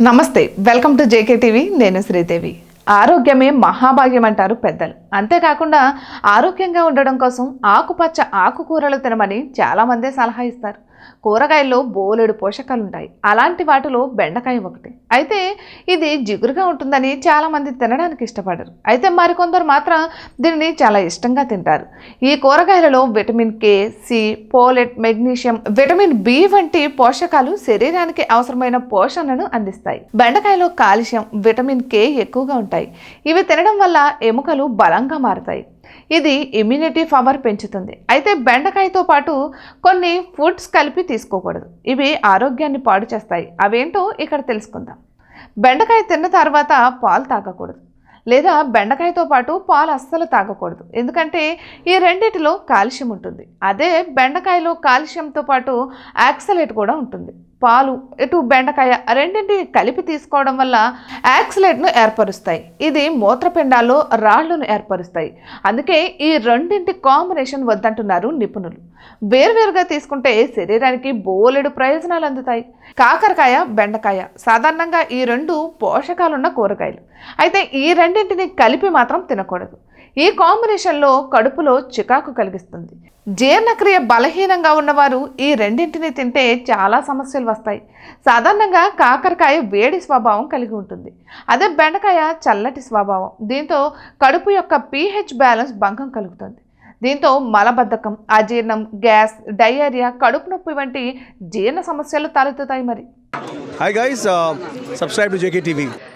నమస్తే welcome to JK TV నేను శ్రీదేవి. ఆరోగ్యమే మహాభాగ్యం అంటారు పెద్దలు. అంతేకాకుండా ఆరోగ్యంగా ఉండడం కోసం ఆకుపచ్చ ఆకుకూరలు తినమని చాలామందే సలహా ఇస్తారు. కూరగాయల్లో బోలెడు పోషకాలు ఉంటాయి అలాంటి వాటిలో బెండకాయ ఒకటి. అయితే ఇది జిగురుగా ఉంటుందని చాలామంది తినడానికి ఇష్టపడరు. అయితే మరికొందరు మాత్రం దీనిని చాలా ఇష్టంగా తింటారు. ఈ కూరగాయలలో vitamin K C folate magnesium vitamin B వంటి పోషకాలు శరీరానికి అవసరమైన పోషణను అందిస్తాయి. బెండకాయలో కాల్షియం విటమిన్ కే ఎక్కువగా ఉంటాయి. ఇవి తినడం వల్ల ఎముకలు బలంగా మారుతాయి. ఇది ఇమ్యూనిటీ పవర్ పెంచుతుంది. అయితే బెండకాయతో పాటు కొన్ని ఫుడ్స్ కలిపి తీసుకోకూడదు. ఇవి ఆరోగ్యాన్ని పాడు చేస్తాయి. అవేంటో ఇక్కడ తెలుసుకుందాం. బెండకాయ తిన్న తర్వాత పాలు తాగకూడదు. లేదా బెండకాయతో పాటు పాలు అస్సలు తాగకూడదు. ఎందుకంటే ఈ రెండిటిలో కాల్షియం ఉంటుంది. అదే బెండకాయలో కాల్షియంతో పాటు యాక్సలేట్ కూడా ఉంటుంది. పాలు ఇటు బెండకాయ రెండింటిని కలిపి తీసుకోవడం వల్ల యాక్సిలేట్ను ఏర్పరుస్తాయి. ఇది మూత్రపిండాల్లో రాళ్ళను ఏర్పరుస్తాయి. అందుకే ఈ రెండింటి కాంబినేషన్ వద్దంటున్నారు నిపుణులు. వేర్వేరుగా తీసుకుంటే శరీరానికి బోలెడు ప్రయోజనాలు అందుతాయి. కాకరకాయ బెండకాయ సాధారణంగా ఈ రెండు పోషకాలున్న కూరగాయలు. అయితే ఈ రెండింటిని కలిపి మాత్రం తినకూడదు. ఈ కాంబినేషన్లో కడుపులో చికాకు కలిగిస్తుంది. జీర్ణక్రియ బలహీనంగా ఉన్నవారు ఈ రెండింటిని తింటే చాలా సమస్యలు వస్తాయి. సాధారణంగా కాకరకాయ వేడి స్వభావం కలిగి ఉంటుంది. అదే బెండకాయ చల్లటి స్వభావం. దీంతో కడుపు యొక్క పీహెచ్ బ్యాలెన్స్ భంగం కలుగుతుంది. దీంతో మలబద్ధకం అజీర్ణం గ్యాస్ డయేరియా కడుపు నొప్పి వంటి జీర్ణ సమస్యలు తలెత్తుతాయి మరి. Hi guys subscribe to J K TV